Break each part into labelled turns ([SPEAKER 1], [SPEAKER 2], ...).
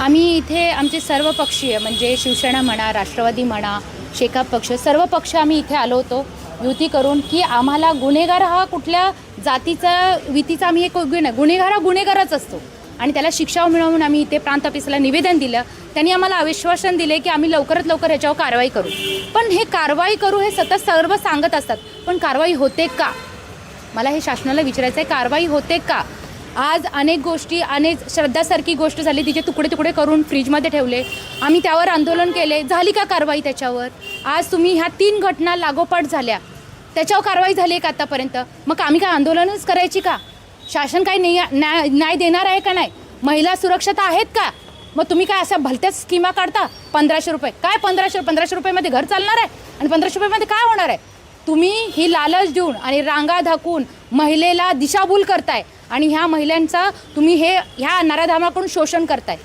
[SPEAKER 1] आम्ही इथे आमचे सर्व पक्षीय म्हणजे शिवसेना म्हणा राष्ट्रवादी म्हणा शेकाप पक्ष सर्व पक्ष आम्ही इथे आलो होतो युती करून की आम्हाला गुन्हेगार हा कुठल्या जातीचा वितीचा आम्ही एक गुन्हे गुन्हेगार हा गुन्हेगारच असतो. आणि त्याला शिक्षा मिळवून आम्ही इथे प्रांत ऑफिसला निवेदन दिलं. त्यांनी आम्हाला आश्वासन दिले की आम्ही लवकरात लवकर ह्याच्यावर कारवाई करू. पण हे कारवाई करू हे सतत सर्व सांगत असतात. पण कारवाई होते का? मला हे शासनाला विचारायचं आहे कारवाई होते का? आज अनेक गोष्टी अनेक श्रद्धासारखी गोष्ट झाली तिचे तुकडे तुकडे करून फ्रीजमध्ये ठेवले. आम्ही त्यावर आंदोलन केले. झाली का कारवाई त्याच्यावर? आज तुम्ही ह्या तीन घटना लागोपाठ झाल्या. त्याच्यावर कारवाई झाली का आतापर्यंत? मग आम्ही काय आंदोलनच करायची का? शासन काय न्याय न्याय न्याय देणार आहे का नाही? महिला सुरक्षता आहेत का? मग तुम्ही काय अशा भलत्याच स्कीमा काढता? पंधराशे रुपये. काय पंधराशे पंधराशे रुपयामध्ये घर चालणार आहे? आणि पंधराशे रुपयामध्ये काय होणार आहे? तुम्ही ही लालच देऊन आणि रांगा धाकून महिलेला दिशाभूल करताय. आणि ह्या महिलांचा तुम्ही हे ह्या नराधामाकडून शोषण करताय.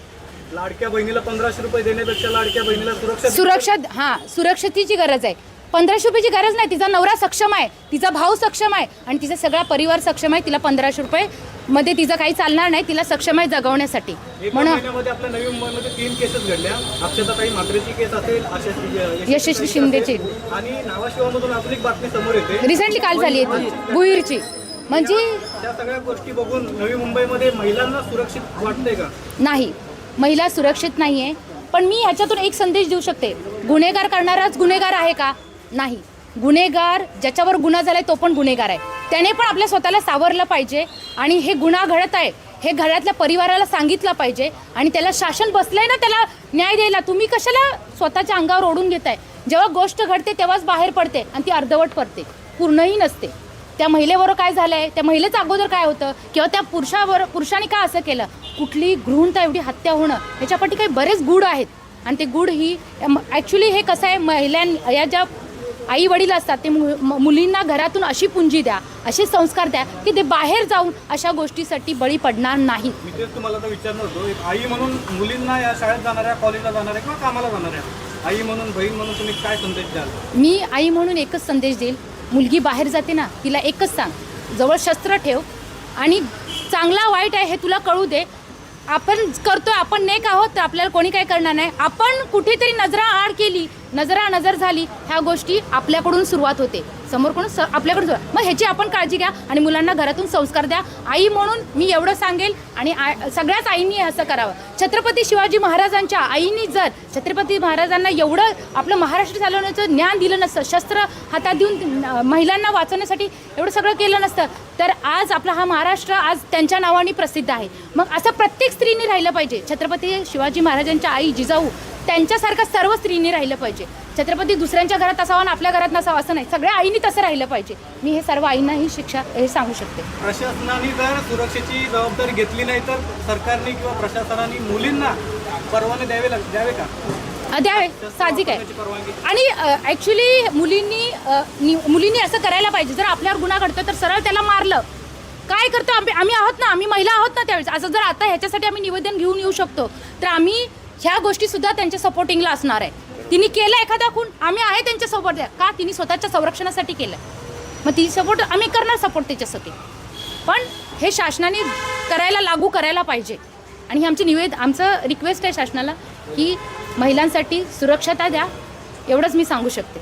[SPEAKER 2] लाडक्या बहिणीला पंधराशे रुपये देण्यापेक्षा लाडक्या बहिणीला सुरक्षा
[SPEAKER 1] सुरक्षा हां सुरक्षतेची गरज आहे. पंधराशे रुपयेची गरज नाही तिचा नवरा सक्षम आहे तिचा भाऊ सक्षम आहे आणि तिचा सगळा परिवार सक्षम आहे तिला पंधराशे रुपये मध्ये तिचं काही चालणार नाही तिला सक्षम आहे जगवण्यासाठी. म्हणून
[SPEAKER 2] महिन्यामध्ये आपल्या नवी मुंबईमध्ये तीन केसेस घडल्या. अक्षताताई म्हात्रेची केस असेल
[SPEAKER 1] यशस्वी शिंदेची.
[SPEAKER 2] आणि नावाशिवामधून एक बातमी समोर येते.
[SPEAKER 1] रिसेंटली काल झाली आहे ती भुईरची. म्हणजे
[SPEAKER 2] त्या सगळ्या गोष्टी बघून नवी मुंबईमध्ये महिलांना सुरक्षित वाटतंय का?
[SPEAKER 1] नाही. महिला सुरक्षित नाही आहे पण मी ह्याच्यातून एक संदेश देऊ शकते. गुन्हेगार करणाराच गुन्हेगार आहे का? नाही. गुन्हेगार ज्याच्यावर गुन्हा झालाय तो पण गुन्हेगार आहे. त्याने पण आपल्या स्वतःला सावरलं पाहिजे आणि हे गुन्हा घडत आहे हे घरातल्या परिवाराला सांगितलं पाहिजे आणि त्याला शासन बसलंय ना त्याला न्याय द्यायला. तुम्ही कशाला स्वतःच्या अंगावर ओढून घेताय? जेव्हा गोष्ट घडते तेव्हाच बाहेर पडते आणि ती अर्धवट पडते. पूर्णही नसते. त्या महिलेबरोबर काय झालंय? त्या महिलेचं अगोदर काय होतं? किंवा त्या पुरुषावर पुरुषाने का असं केलं? कुठली घृणता एवढी हत्या होणं? ह्याच्यापाठी काही बरेच गुढ आहेत. आणि ते गुढ ही ॲक्च्युली हे कसं आहे? महिलां या ज्या आई वडील असतात ते मुलींना घरातून अशी पुंजी द्या असे संस्कार द्या की ते बाहेर जाऊन अशा गोष्टीसाठी बळी पडणार
[SPEAKER 2] मी तेच तुम्हाला विचारणार होतो. एक आई म्हणून मुलींना या शाळेत जाणाऱ्या कॉलेजला जाणाऱ्या किंवा कामाला जाणाऱ्या आई म्हणून बहीण म्हणून तुम्ही काय संदेश द्याल?
[SPEAKER 1] मी आई म्हणून एकच संदेश देईल मुलगी बाहेर जाते ना तिला एकच सांग जवळ शस्त्र ठेव आणि चांगला वाईट आहे हे तुला कळू दे. आपण करतोय आपण नेक आहोत तर आपल्याला कोणी काय करणार नाही. आपण कुठेतरी नजरा आड केली नजरा नजर झाली ह्या गोष्टी आपल्याकडून सुरुवात होते. समोर कोण? स आपल्याकडून मग ह्याची आपण काळजी घ्या आणि मुलांना घरातून संस्कार द्या. आई म्हणून मी एवढं सांगेल आणि आ- सगळ्याच आईंनी असं करावं. छत्रपती शिवाजी महाराजांच्या आईनी जर छत्रपती महाराजांना एवढं आपलं महाराष्ट्र चालवण्याचं ज्ञान दिलं नसतं शस्त्र हातात देऊन महिलांना वाचवण्यासाठी एवढं सगळं केलं नसतं तर आज आपला हा महाराष्ट्र आज त्यांच्या नावाने प्रसिद्ध आहे. मग असं प्रत्येक स्त्रीने राहिलं पाहिजे. छत्रपती शिवाजी महाराजांच्या आई जिजाऊ त्यांच्यासारखं सर्व स्त्रीने राहिलं पाहिजे. छत्रपती दुसऱ्यांच्या घरात असावा आणि आपल्या घरात नसावा असं नाही. सगळ्या आईनी तसं राहिलं पाहिजे. मी हे सर्व आईंनाही शिक्षा हे सांगू शकते.
[SPEAKER 2] प्रशासनाने जर सुरक्षेची जबाबदारी घेतली नाही तर सरकारने किंवा प्रशासनाने मुलींना परवाने द्यावे लाग- द्यावे का?
[SPEAKER 1] द्यावे. साहजिक आहे. आणि ॲक्च्युली मुलींनी मुलींनी असं करायला पाहिजे. जर आपल्यावर गुन्हा घडतो तर सरळ त्याला मारलं. काय करतो आम्ही आम्ही आहोत ना? आम्ही महिला आहोत ना त्यावेळेस? असं जर आता ह्याच्यासाठी आम्ही निवेदन घेऊन येऊ शकतो तर आम्ही ह्या गोष्टीसुद्धा त्यांच्या सपोर्टिंगला असणार आहे. तिने केलं एखादा खून आम्ही आहे त्यांच्यासोबत का? तिने स्वतःच्या संरक्षणासाठी केलं. मग ती सपोर्ट आम्ही करणार सपोर्ट त्याच्यासाठी. पण हे शासनाने करायला लागू करायला पाहिजे. आणि हे आमची निवेद आमचं रिक्वेस्ट आहे शासनाला की महिलांसाठी सुरक्षता द्या. एवढंच मी सांगू शकते.